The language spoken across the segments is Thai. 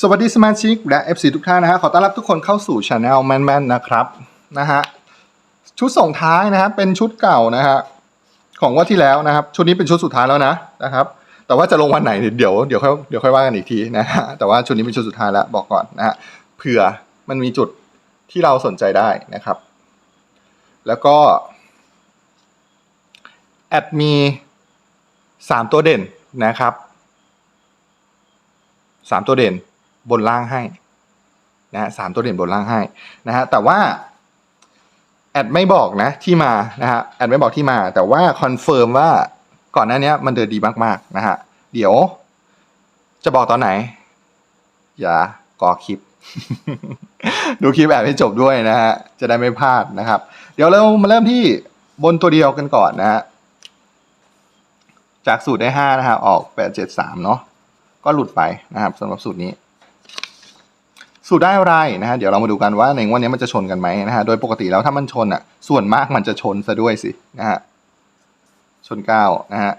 สวัสดีสมาชิกและ FC ทุกท่านนะฮะขอต้อนรับทุกคนเข้าสู่ช anel แมนแมนนะครับนะฮะชุดส่งท้ายนะฮะเป็นชุดเก่านะฮะของงว่าที่แล้วนะครับ ชุดนี้เป็นชุดสุดท้ายแล้วนะนะครับ แต่ว่าจะลงวันไหนเดี๋ยวเดี๋ยวค่อยเดี๋ยวค่อยว่ากันอีกทีนะฮะแต่ว่าชุดนี้เป็นชุดสุดท้ายแล้วบอกก่อนนะฮะเผื่อมันมีจุดที่เราสนใจได้นะครับ แล้วก็แอดมีสามตัวเด่นนะครับสามตัวเด่น บนล่างให้นะฮะสามตัวเด่นบนล่างให้นะฮะแต่ว่าแอดไม่บอกนะที่มานะฮะแอดไม่บอกที่มา แต่ว่าคอนเฟิร์มว่าก่อนหน้านี้มันเดินดีมากๆนะฮะเดี๋ยว จะบอกตอนไหน อย่ากอคลิป ดูคลิปแอดให้จบด้วยนะฮะจะได้ไม่พลาดนะครับ เดี๋ยวเรามาเริ่มที่บนตัวเดียวกันก่อนนะฮะจากสูตรได้ห้านะฮะออกแปดเจ็ดสามเนาะก็หลุดไปนะครับสำหรับสูตรนี้ สูตรได้อะไรนะฮะเดี๋ยวเรามาดูกันว่าในงวันนี้มันจะชนกันไหมนะฮะโดยปกติแล้วถ้ามันชนอะส่วนมากมันจะชนซะด้วยสินะฮะชนเก้านะฮะ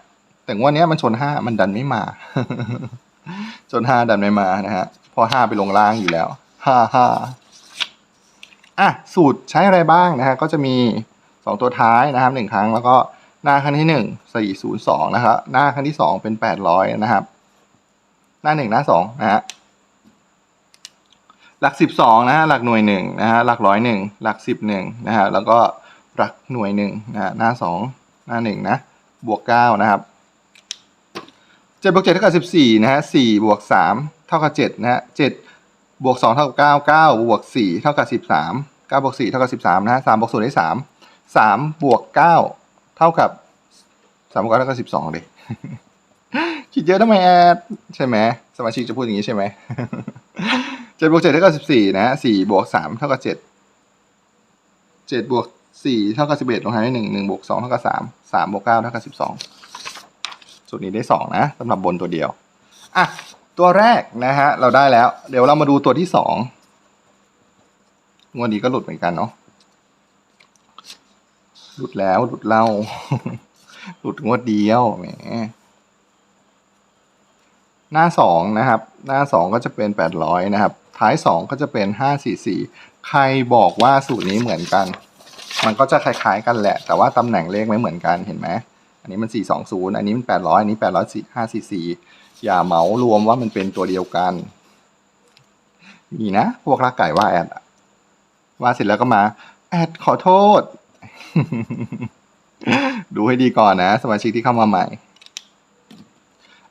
แต่งวันนี้มันชนห้ามันดันไม่มา ชนห้าดันไม่มานะฮะพอห้าไปลงล่างอยู่แล้วห้าห้าอะสูตรใช้อะไรบ้างนะฮะก็จะมีสองตัวท้ายนะครับหนึ่งครั้งแล้วก็หน้าครั้งที่หนึ่งสี่ศูนย์สองนะครับหน้าครั้งที่สองเป็นแปดร้อยนะครับ หน้าหนึ่งหน้าสองนะฮะ หลักสิบสองนะฮะหลักหน่วยหนึ่งนะฮะหลักร้อยหนึ่งหลักสิบหนึ่งนะฮะแล้วก็หลักหน่วยหนึ่งนะฮะหน้าสองหน้าหนึ่งนะบวกเก้านะครับเจ็ดบวกเจ็ดเท่ากับสิบสี่นะฮะสี่บวกสามเท่ากับเจ็ดนะฮะเจ็ดบวกสองเท่ากับเก้าเก้าบวกสี่เท่ากับสิบสามเก้าบวกสี่เท่ากับสิบสามนะฮะสามบวกศูนย์ได้สามสามบวกเก้าเท่ากับสามบวกเก้าเท่ากับสิบสองเลยคิดเยอะทำไมแอดใช่ไหมสมาชิกจะพูดอย่างนี้ใช่ไหม เจ็ดบวกเจ็ดเท่ากับสิบสี่นะสี่บวกสามเท่ากับเจ็ดเจ็ดบวกสี่เท่ากับสิบเอ็ดลงท้ายด้วยหนึ่งหนึ่งบวกสองเท่ากับสามสามบวกเก้าเท่ากับสิบสองสูตรนี้ได้สองนะสำหรับบนตัวเดียวอะตัวแรกนะฮะเราได้แล้ว เดี๋ยวเรามาดูตัวที่สองงวดนี้ก็หลุดเหมือนกันเนาะหลุดแล้วหลุดเล่า หลุดงวดเดียวแหมหน้าสองนะครับ หน้าสองก็จะเป็นแปดร้อยนะครับ ท้ายสองก็จะเป็นห้าสี่สี่ใครบอกว่าสูตรนี้เหมือนกัน มันก็จะคล้ายๆกันแหละ แต่ว่าตำแหน่งเลขไม่เหมือนกันเห็นไหมอันนี้มันสี่สองศูนย์อันนี้มันแปดร้อยอันนี้แปดร้อยสี่ห้าสี่สี่อย่าเหมารวมว่ามันเป็นตัวเดียวกันนี่นะ พวกรักไก่ว่าแอด ว่าเสร็จแล้วก็มา แอดขอโทษ ดูให้ดีก่อนนะ สมาชิกที่เข้ามาใหม่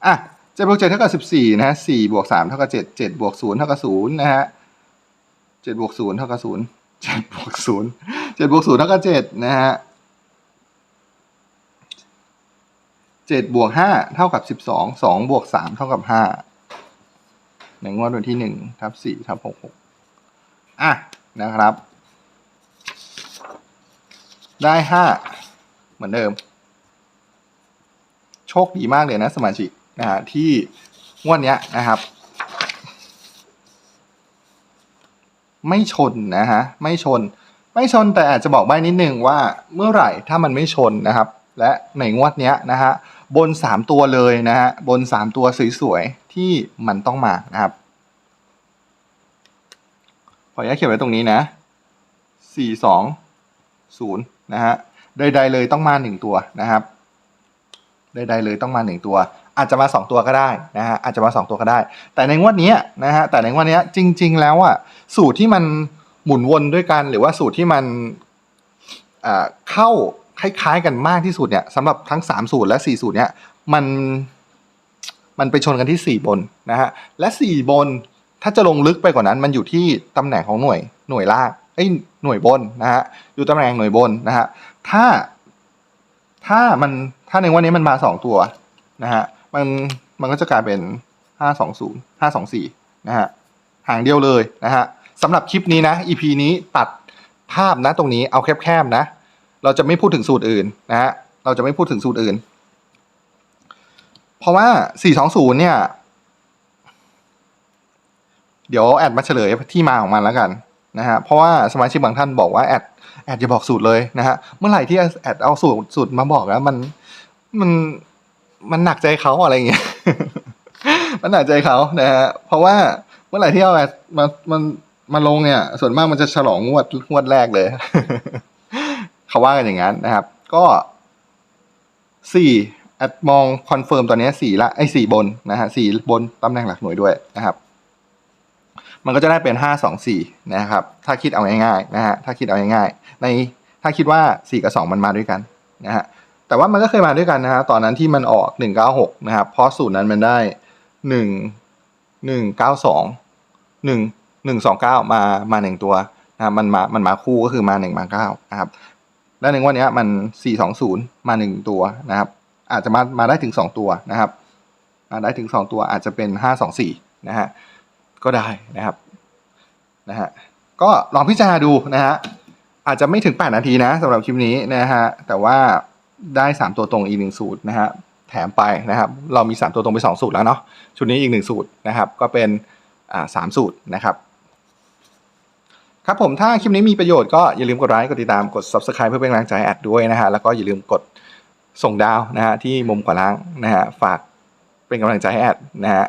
อะ เจ็ดบวกเจ็ดเท่ากับสิบสี่นะฮะสี่บวกสามเท่ากับเจ็ดเจ็ดบวกศูนย์เท่ากับศูนย์นะฮะเจ็ดบวกศูนย์เท่ากับศูนย์เจ็ดบวกศูนย์เจ็ดบวกศูนย์เท่ากับเจ็ดนะฮะเจ็ดบวกห้าเท่ากับสิบสองสองบวกสามเท่ากับห้าในงวดวันที่หนึ่งทับสี่ทับหกหกอะนะครับ ได้ห้าเหมือนเดิม โชคดีมากเลยนะสมาชิก นะฮะที่งวดเนี้ยนะครับ ไม่ชนนะฮะไม่ชน ไม่ชนแต่อาจจะบอกใบ้นิดนึงว่าเมื่อไหร่ถ้ามันไม่ชนนะครับ และในงวดเนี้ยนะฮะบนสามตัวเลยนะฮะบนสามตัวสวยๆที่มันต้องมานะครับขออนุญาตเขียนไว้ตรงนี้นะ สี่สองศูนย์นะฮะ ใดๆเลยต้องมาหนึ่งตัวนะครับ ใดๆเลยต้องมาหนึ่งตัว อาจจะมาสองตัวก็ได้นะฮะอาจจะมาสองตัวก็ได้ แต่ในงวดนี้นะฮะแต่ในงวดนี้จริง ๆ แล้วอะสูตรที่มันหมุนวนด้วยกัน หรือว่าสูตรที่มันเข้าคล้ายๆ กันมากที่สุดเนี่ยสำหรับทั้งสามสูตรและสี่สูตรเนี่ยมันมันไปชนกันที่สี่บนนะฮะและสี่บนถ้าจะลงลึกไปกว่านั้น มันอยู่ที่ตำแหน่งของหน่วยหน่วยล่างเอ้หน่วยบนนะฮะอยู่ตำแหน่งหน่วยบนนะฮะถ้าถ้ามันถ้าในวันนี้มันมาสองตัวนะฮะ มันมันก็จะกลายเป็นห้าสองศูนะฮะหางเดียวเลยนะฮะสำหรับคลิปนี้นะ EP นี้ตัดภาพนะตรงนี้เอาแคบๆนะ เราจะไม่พูดถึงสูตรอื่นนะฮะเราจะไม่พูดถึงสูตรอื่น เพราะว่าสี่สองศูนย์เนี่ย เดี๋ยวแอดมาเฉลยที่มาของมันแล้วกันนะฮะเพราะว่าสมาชิกบางท่านบอกว่าแอดแอดจะบอกสูตรเลยนะฮะเมื่อไหร่ที่แอดเอาสูตรสูตรมาบอกแล้วมันมัน มันหนักใจเขาอะไรอย่างเงี้ย มันหนักใจเขานะฮะ เพราะว่าเมื่อไหร่ที่เอาแอดมามันมาลงเนี่ย ส่วนมากมันจะฉลองงวดงวดแรกเลย เขาว่ากันอย่างนั้นนะครับ ก็สี่แอดมองคอนเฟิร์มตอนนี้สี่ละไอ้สี่บนนะฮะสี่บนตำแหน่งหลักหน่วยด้วยนะครับมันก็จะได้เป็นห้าสองสี่นะครับ ถ้าคิดเอาง่ายๆนะฮะถ้าคิดเอาง่ายๆในถ้าคิดว่าสี่กับสองมันมาด้วยกันนะฮะ แต่ว่ามันก็เคยมาด้วยกันนะฮะตอนนั้นที่มันออกหนึ่งเก้าหกนะครับ เพราะสูตรนั้นมันได้หนึ่งหนึ่งเก้าสองหนึ่งหนึ่งสองเก้ามามาหนึ่งตัวนะครับมันมามันมาคู่ก็คือมาหนึ่งมาเก้านะครับ แล้วในงวันนี้มันสี่สองศูนย์มาหนึ่งตัวนะครับ อาจจะมามาได้ถึงสองตัวนะครับมาได้ถึงสองตัวอาจจะเป็นห้าสองสี่นะฮะก็ได้นะครับนะฮะก็ลองพิจารณาดูนะฮะอาจจะไม่ถึงแปดนาทีนะสำหรับคลิปนี้นะฮะแต่ว่า ได้สามตัวตรงอีกหนึ่งสูตรนะฮะแถมไปนะครับ เรามีสามตัวตรงไปสองสูตรแล้วเนาะชุดนี้อีกหนึ่งสูตรนะครับ ก็เป็นสามสูตรนะครับครับผมถ้าคลิปนี้มีประโยชน์ก็อย่าลืมกดไลค์กดติดตามกด subscribe เพื่อเป็นกำลังใจให้แอดด้วยนะฮะแล้วก็อย่าลืมกดส่งดาวนะฮะที่มุมขวาล่างนะฮะฝากเป็นกำลังใจให้แอดนะฮะ